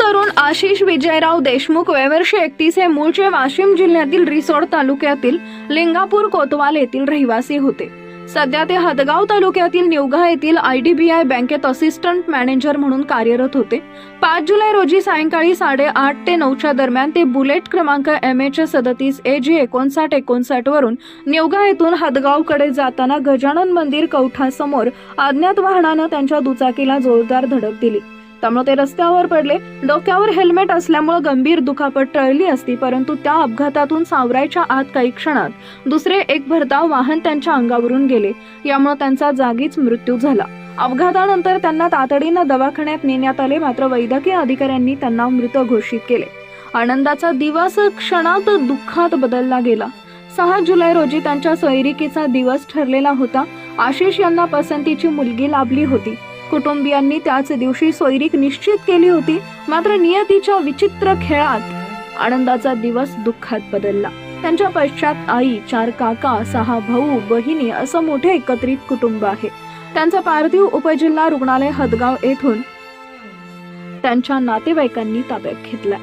तरुण आशिष विजयराव देशमुख वयवर्ष एकतीस हे मूळचे वाशिम जिल्ह्यातील रिसोड तालुक्यातील लिंगापूर कोतवाल येथील रहिवासी होते. सध्या ते हदगाव तालुक्यातील निवघा येथील आय डी बी आय बँकेत असिस्टंट मॅनेजर म्हणून कार्यरत होते. पाच जुलै रोजी सायंकाळी साडेआठ ते नऊच्या दरम्यान ते बुलेट क्रमांक एम एच सदतीस ए जी एकोणसाठ एकोणसाठ वरून निवघा येथून हदगावकडे जाताना गजानन मंदिर कवठासमोर अज्ञात वाहनानं त्यांच्या दुचाकीला जोरदार धडक दिली. त्यामुळे ते रस्त्यावर पडले. डोक्यावर हेल्मेट असल्यामुळे गंभीर दुखापत टळली असती परंतु त्या अपघातातून सावरायच्या आत काही क्षणात दुसरे एक भरधाव वाहन त्यांच्या अंगावरून गेले. यामुळे त्यांचा जागीच मृत्यू झाला. अपघातानंतर त्यांना तातडीनं दवाखान्यात नेण्यात आले मात्र वैद्यकीय अधिकाऱ्यांनी त्यांना मृत घोषित केले. आनंदाचा दिवस क्षणात दुःखात बदलला गेला. सहा जुलै रोजी त्यांच्या सोयरिकीचा दिवस ठरलेला होता. आशिष यांना पसंतीची मुलगी लाभली होती. कुटुंबियांनी त्याच दिवशी सोयरीक निश्चित केली होती मात्र नियतीच्या विचित्र खेळात आनंदाचा दिवस दुःखात बदलला. त्यांच्या पश्चात आई चार काका सहा भाऊ बहिणी असं मोठे एकत्रित कुटुंब आहे. त्यांचा पार्थिव उपजिल्हा रुग्णालय हदगाव येथून त्यांच्या नातेवाईकांनी ताब्यात घेतला